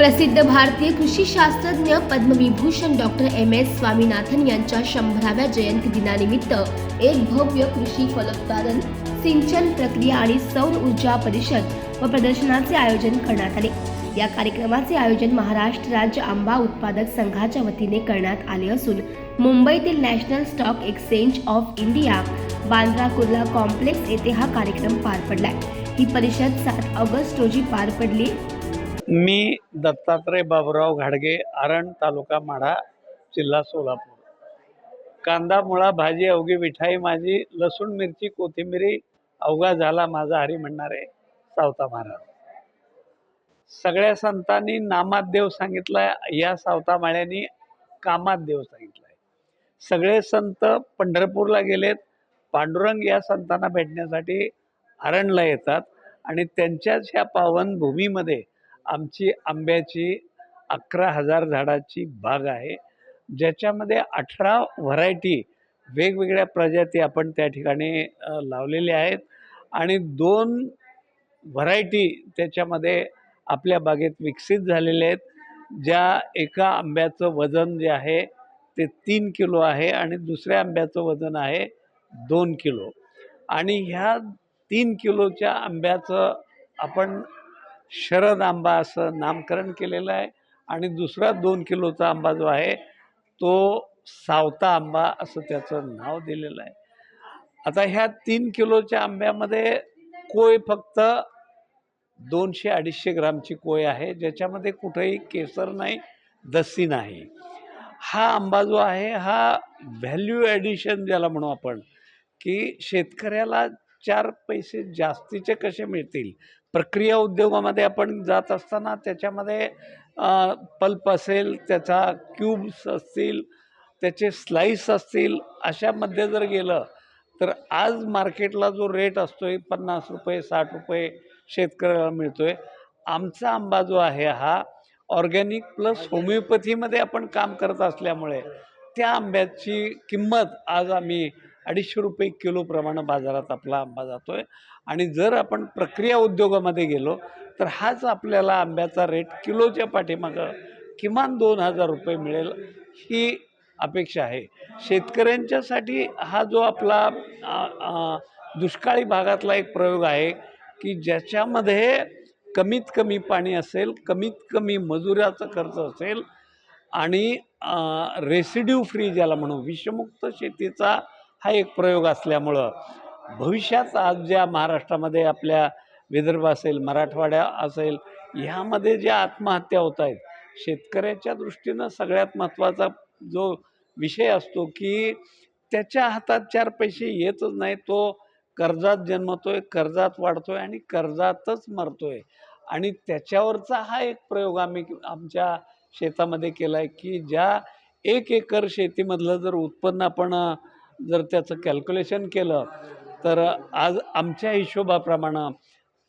प्रसिद्ध भारतीय कृषी शास्त्रज्ञ Padma Vibhushan doctor M S Swaminathan यांच्या शंभराव्या जयंती दिनानिमित्त एक भव्य कृषी फलोत्पादन सिंचन प्रक्रिया आणि सौर ऊर्जा परिषद व प्रदर्शनाचे आयोजन करण्यात आले. या कार्यक्रमाचे आयोजन महाराष्ट्र राज्य आंबा उत्पादक संघाच्या वतीने करण्यात आले असून मुंबईतील National Stock Exchange of India Bandra Kurla complex येथे हा कार्यक्रम पार पडलाय. ही परिषद सात ऑगस्ट रोजी पार पडली. मी दत्तात्रय बाबुराव घाडगे आरण तालुका माढा जिल्हा सोलापूर. कांदा मुळा भाजी अवघी मिठाई माझी लसूण मिरची कोथिंबिरी अवघा झाला माझा हरी म्हणणारे सावता महाराज. सगळ्या संतांनी नामात देव सांगितलाय या सावता माळ्यांनी कामात देव सांगितलाय. सगळे संत पंढरपूरला गेलेत पांडुरंग या संतांना भेटण्यासाठी आरणला येतात आणि त्यांच्याच ह्या पावन भूमीमध्ये आमची आंब्याची अकरा हजार झाडाची बाग आहे. ज्याच्यामध्ये अठरा व्हरायटी वेगवेगळ्या प्रजाती आपण त्या ठिकाणी लावलेल्या आहेत. आणि दोन व्हरायटी त्याच्यामध्ये आपल्या बागेत विकसित झालेल्या आहेत. ज्या एका आंब्याचं वजन जे आहे ते तीन किलो आहे आणि दुसऱ्या आंब्याचं वजन आहे दोन किलो. आणि ह्या तीन किलोच्या आंब्याचं आपण शरद आंबा असं नामकरण केलेलं आहे आणि दुसरा दोन किलोचा आंबा जो आहे तो सावता आंबा असं त्याचं नाव दिलेलं आहे. आता ह्या तीन किलोच्या आंब्यामध्ये कोय फक्त दोनशे अडीचशे ग्रामची कोय आहे ज्याच्यामध्ये कुठेही केसर नाही दस्सी नाही. हा आंबा जो आहे हा व्हॅल्यू ॲडिशन ज्याला म्हणू आपण की शेतकऱ्याला चार पैसे जास्तीचे कसे मिळतील? प्रक्रिया उद्योगामध्ये आपण जात असताना त्याच्यामध्ये पल्प असेल त्याचा क्यूब्स असतील त्याचे स्लाईस असतील अशामध्ये जर गेलं तर आज मार्केटला जो रेट असतो आहे पन्नास रुपये साठ रुपये शेतकऱ्याला मिळतो आहे आमचा आंबा जो आहे हा ऑर्गॅनिक प्लस होमिओपॅथीमध्ये आपण काम करत असल्यामुळे त्या आंब्याची किंमत आज आम्ही अडीचशे रुपये किलोप्रमाणे बाजारात आपला आंबा जातो आहे आणि जर आपण प्रक्रिया उद्योगामध्ये गेलो तर हाच आपल्याला आंब्याचा रेट किलोच्या पाठीमागं किमान दोन हजार रुपये मिळेल ही अपेक्षा आहे. शेतकऱ्यांच्यासाठी हा जो आपला दुष्काळी भागातला एक प्रयोग आहे की ज्याच्यामध्ये कमीत कमी पाणी असेल कमीत कमी मजुराचा खर्च असेल आणि रेसिड्यू फ्री ज्याला म्हणू विषमुक्त शेतीचा हा एक प्रयोग असल्यामुळं भविष्यात आज ज्या महाराष्ट्रामध्ये आपल्या विदर्भ असेल मराठवाड्या असेल ह्यामध्ये ज्या आत्महत्या होत आहेत शेतकऱ्याच्या दृष्टीनं सगळ्यात महत्त्वाचा जो विषय असतो की त्याच्या हातात चार पैसे येतच नाही तो कर्जात जन्मतोय कर्जात वाढतोय आणि कर्जातच मरतोय. आणि त्याच्यावरचा हा एक प्रयोग आम्ही आमच्या शेतामध्ये केला आहे की ज्या एक एकर शेतीमधलं जर उत्पन्न आपण जर त्याचं कॅल्क्युलेशन केलं तर आज आमच्या हिशोबाप्रमाणं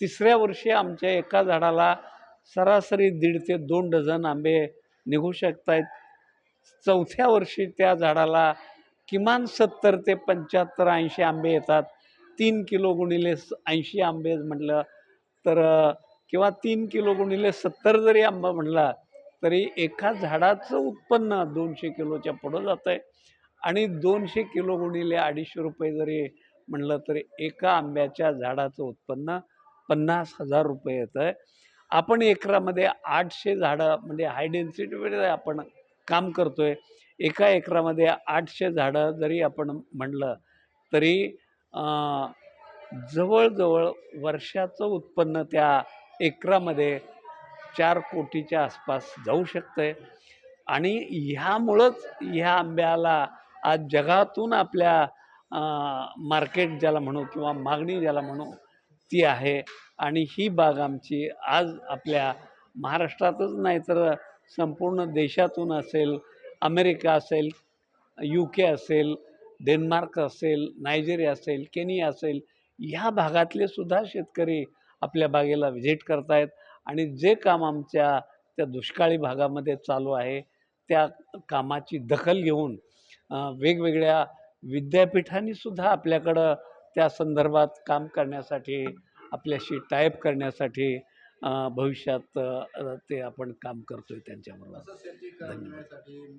तिसऱ्या वर्षी आमच्या एका झाडाला सरासरी दीड ते दोन डझन आंबे निघू शकत आहेत चौथ्या वर्षी त्या झाडाला किमान सत्तर ते पंच्याहत्तर ऐंशी आंबे येतात. तीन किलो गुणिले ऐंशी आंबे म्हटलं तर किंवा तीन किलो गुणिले सत्तर जरी आंबा म्हटला तरी एका झाडाचं उत्पन्न दोनशे किलोच्या पुढं जातं आहे आणि दोनशे किलो गुणिले अडीचशे रुपये जरी म्हणलं तरी एका आंब्याच्या झाडाचं उत्पन्न पन्नास हजार रुपये येतं आहे आपण एकरामध्ये आठशे झाडं म्हणजे हाय डेन्सिटीमध्ये आपण काम करतो आहे एका एकरामध्ये आठशे झाडं जरी आपण म्हणलं तरी जवळजवळ वर्षाचं उत्पन्न त्या एकरामध्ये चार कोटीच्या आसपास जाऊ शकतं आहे आणि ह्यामुळंच ह्या आंब्याला आज जगातून आपल्या मार्केट ज्याला म्हणू किंवा मागणी ज्याला म्हणू ती आहे. आणि ही बाग आमची आज आपल्या महाराष्ट्रातच नाही तर संपूर्ण देशातून असेल अमेरिका असेल यू के असेल डेन्मार्क असेल नायजेरिया असेल केनिया असेल ह्या भागातले सुद्धा शेतकरी आपल्या बागेला व्हिजिट करतायत. आणि जे काम आमच्या त्या दुष्काळी भागामध्ये चालू आहे त्या कामाची दखल घेऊन वेगवेगळ्या विद्यापीठांनी सुद्धा आपल्याकडं त्या संदर्भात काम करण्यासाठी आपल्याशी टाईप करण्यासाठी भविष्यात ते आपण काम करतोय त्यांच्याबरोबर. मिळते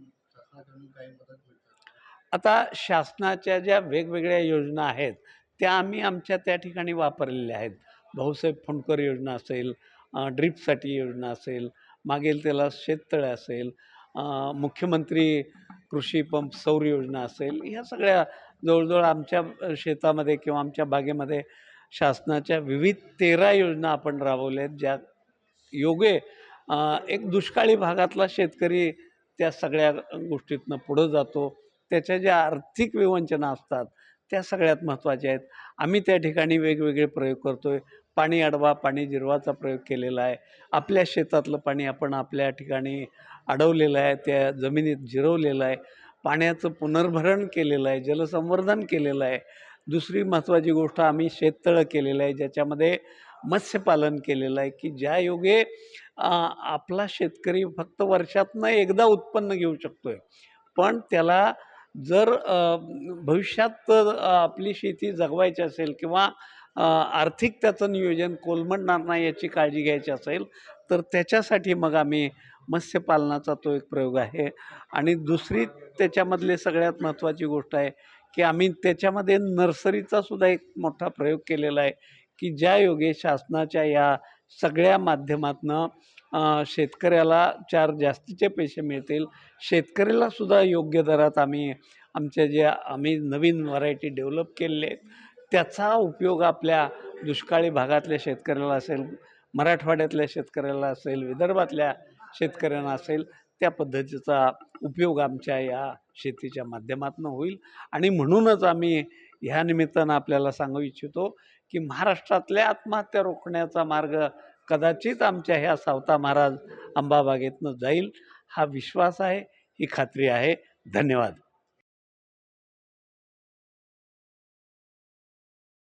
आता शासनाच्या ज्या वेगवेगळ्या योजना आहेत त्या आम्ही आमच्या त्या ठिकाणी वापरलेल्या आहेत. भाऊसाहेब फुंडकर योजना असेल ड्रीपसाठी योजना असेल मागेल त्याला शेततळे असेल मुख्यमंत्री कृषी पंप सौर योजना असेल ह्या सगळ्या जवळजवळ आमच्या शेतामध्ये किंवा आमच्या बागेमध्ये शासनाच्या विविध तेरा योजना आपण राबवल्या आहेत ज्या योगे एक दुष्काळी भागातला शेतकरी त्या सगळ्या गोष्टीतनं पुढं जातो. त्याच्या ज्या आर्थिक विवंचना असतात त्या सगळ्यात महत्त्वाच्या आहेत. आम्ही त्या ठिकाणी वेगवेगळे प्रयोग करतो आहे पाणी अडवा पाणी जिरवाचा प्रयोग केलेला आहे. आपल्या शेतातलं पाणी आपण आपल्या ठिकाणी अडवलेलं आहे त्या जमिनीत जिरवलेलं आहे. पाण्याचं पुनर्भरण केलेलं आहे जलसंवर्धन केलेलं आहे. दुसरी महत्त्वाची गोष्ट आम्ही शेततळं केलेलं आहे ज्याच्यामध्ये मत्स्यपालन केलेलं आहे की ज्या योगे आपला शेतकरी फक्त वर्षातनं एकदा उत्पन्न घेऊ शकतो आहे पण त्याला जर भविष्यात आपली शेती जगवायची असेल किंवा आर्थिक त्याचं नियोजन कोलमडणार नाही याची काळजी घ्यायची असेल तर त्याच्यासाठी मग आम्ही मत्स्यपालनाचा तो एक प्रयोग आहे. आणि दुसरी त्याच्यामधले सगळ्यात महत्त्वाची गोष्ट आहे की आम्ही त्याच्यामध्ये नर्सरीचा सुद्धा एक मोठा प्रयोग केलेला आहे की ज्या योगे शासनाच्या या सगळ्या माध्यमातनं शेतकऱ्याला चार जास्तीचे पैसे मिळतील. शेतकऱ्याला सुद्धा योग्य दरात आम्ही आमच्या ज्या आम्ही नवीन व्हरायटी डेव्हलप केलेल्या आहेत. त्याचा उपयोग आपल्या दुष्काळी भागातल्या शेतकऱ्याला असेल मराठवाड्यातल्या शेतकऱ्याला असेल विदर्भातल्या शेतकऱ्यांना असेल त्या पद्धतीचा उपयोग आमच्या या शेतीच्या माध्यमातून होईल. आणि म्हणूनच आम्ही ह्या निमित्तानं आपल्याला सांगू इच्छितो की महाराष्ट्रातल्या आत्महत्या रोखण्याचा मार्ग कदाचित आमच्या ह्या सावता महाराज अंबाबागेतनं जाईल हा विश्वास आहे ही खात्री आहे. धन्यवाद.